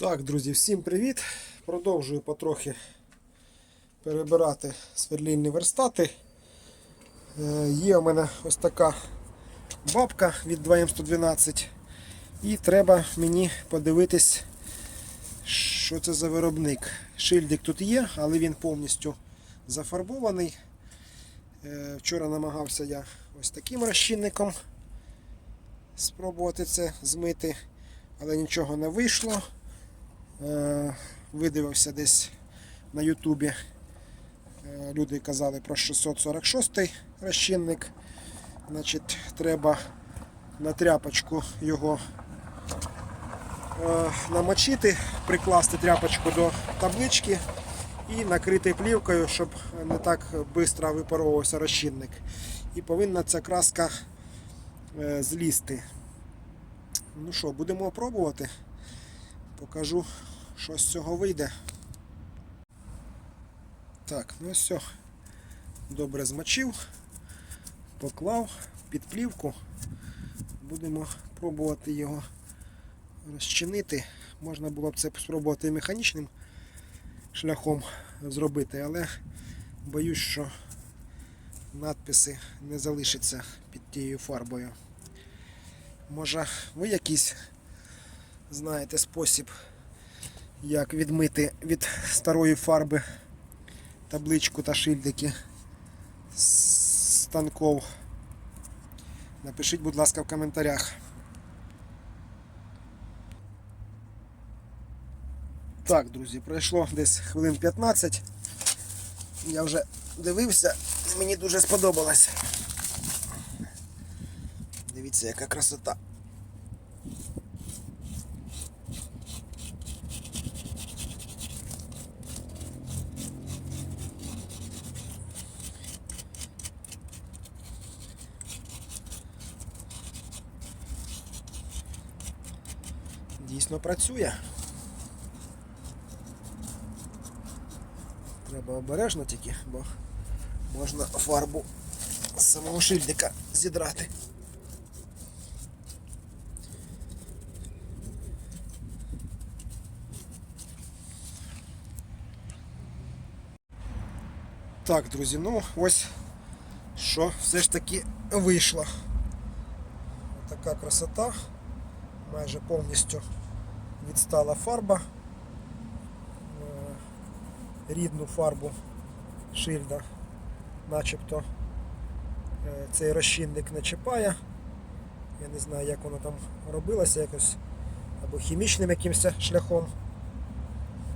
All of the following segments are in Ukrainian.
Так, друзі, всім привіт! Продовжую потрохи перебирати сверлільні верстати. Е, Є у мене ось така бабка від 2М112. І треба мені подивитись, що це за виробник. Шильдик тут є, але він повністю зафарбований. Е, Вчора намагався я ось таким розчинником спробувати це змити, але нічого не вийшло. Е, видивився десь на Ютубі. Е, Люди казали про 646 розчинник. Значить, треба на тряпочку його е, намочити, прикласти тряпочку до таблички і накрити плівкою, щоб не так швидко випаровувався розчинник. І повинна ця краска злізти. Ну що, будемо пробувати. Покажу, що з цього вийде. Так, ну все. Добре змочив, поклав під плівку. Будемо пробувати його розчинити. Можна було б це спробувати механічним шляхом зробити, але боюсь, що надписи не залишаться під тією фарбою. Може, ви якийсь знаєте спосіб, як відмити від старої фарби табличку та шильдики з станков. Напишіть, будь ласка, в коментарях. Так, друзі, пройшло десь хвилин 15. Я вже дивився, мені дуже сподобалось. Дивіться, яка красота. Дійсно працює. Треба обережно тільки, бо можна фарбу самого шильдика зідрати. Так, друзі, ну ось що все ж таки вийшло. Така красота. Майже повністю відстала фарба. Е, Рідну фарбу шильда, начебто е, цей розчинник не чіпає. Я не знаю, як воно там робилося, якось або хімічним якимось шляхом.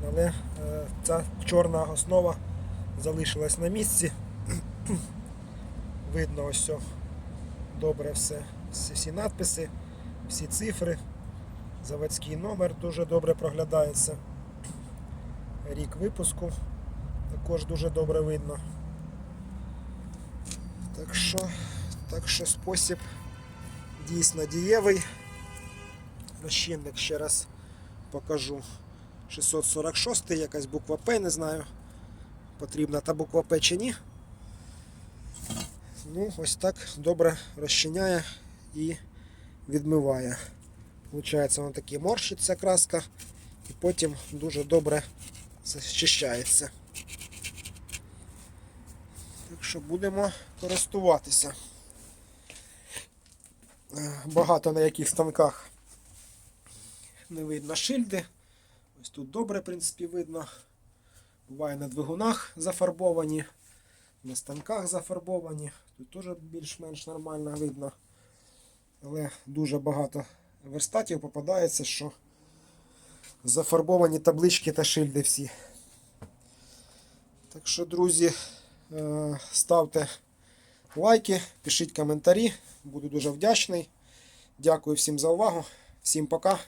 Але е, ця чорна основа залишилась на місці. Видно ось все добре все, всі всі надписи, всі цифри, заводський номер дуже добре проглядається. Рік випуску також дуже добре видно. Так що, так що спосіб дійсно дієвий. Розчинник ще раз покажу. 646 якась буква П, не знаю, потрібна та буква П чи ні. Ну, ось так добре розчиняє і відмиває. Получається, вона таки морщиться краска і потім дуже добре зчищається. Так що будемо користуватися. Е, Багато на яких станках не видно шильди. Ось тут добре, в принципі, видно. Буває на двигунах зафарбовані, на станках зафарбовані. Тут теж більш-менш нормально видно. Але дуже багато верстатів попадається, що зафарбовані таблички та шильди всі. Так що, друзі, е, ставте лайки, пишіть коментарі. Буду дуже вдячний. Дякую всім за увагу. Всім пока.